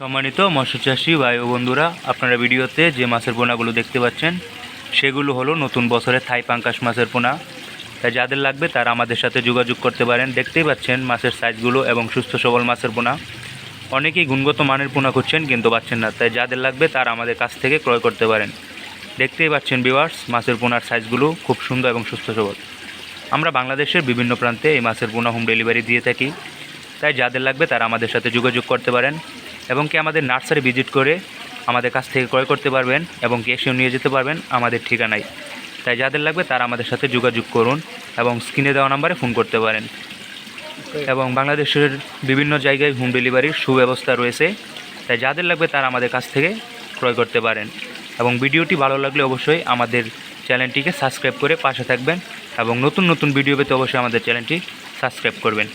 সম্মানিত মৎস্যচাষী ভাই ও বন্ধুরা, আপনারা ভিডিওতে যে মাছের পোনাগুলো দেখতে পাচ্ছেন, সেগুলো হলো নতুন বছরের থাই পাঙ্কাশ মাছের পোনা। তাই যাদের লাগবে তারা আমাদের সাথে যোগাযোগ করতে পারেন। দেখতেই পাচ্ছেন মাছের সাইজগুলো এবং সুস্থ সবল মাছের পোনা। অনেকেই গুণগত মানের পোনা খুঁজছেন কিন্তু পাচ্ছেন না। তাই যাদের লাগবে তারা আমাদের কাছ থেকে ক্রয় করতে পারেন। দেখতেই পাচ্ছেন বিওয়ার্স মাছের পোনার সাইজগুলো খুব সুন্দর এবং সুস্থ সবল। আমরা বাংলাদেশের বিভিন্ন প্রান্তে এই মাছের পোনা হোম ডেলিভারি দিয়ে থাকি। তাই যাদের লাগবে তারা আমাদের সাথে যোগাযোগ করতে পারেন। এবং কি আমাদের নার্সারি ভিজিট করে আমাদের কাছ থেকে ক্রয় করতে পারবেন এবং কি নিয়ে যেতে পারবেন আমাদের ঠিকানায়। তাই যাদের লাগবে তারা আমাদের সাথে যোগাযোগ করুন এবং স্ক্রিনে দেওয়া নাম্বারে ফোন করতে পারেন। এবং বাংলাদেশের বিভিন্ন জায়গায় হোম ডেলিভারির সুব্যবস্থা রয়েছে। তাই যাদের লাগবে তারা আমাদের কাছ থেকে ক্রয় করতে পারেন। এবং ভিডিওটি ভালো লাগলে অবশ্যই আমাদের চ্যানেলটিকে সাবস্ক্রাইব করে পাশে থাকবেন এবং নতুন নতুন ভিডিও পেতে অবশ্যই আমাদের চ্যানেলটি সাবস্ক্রাইব করবেন।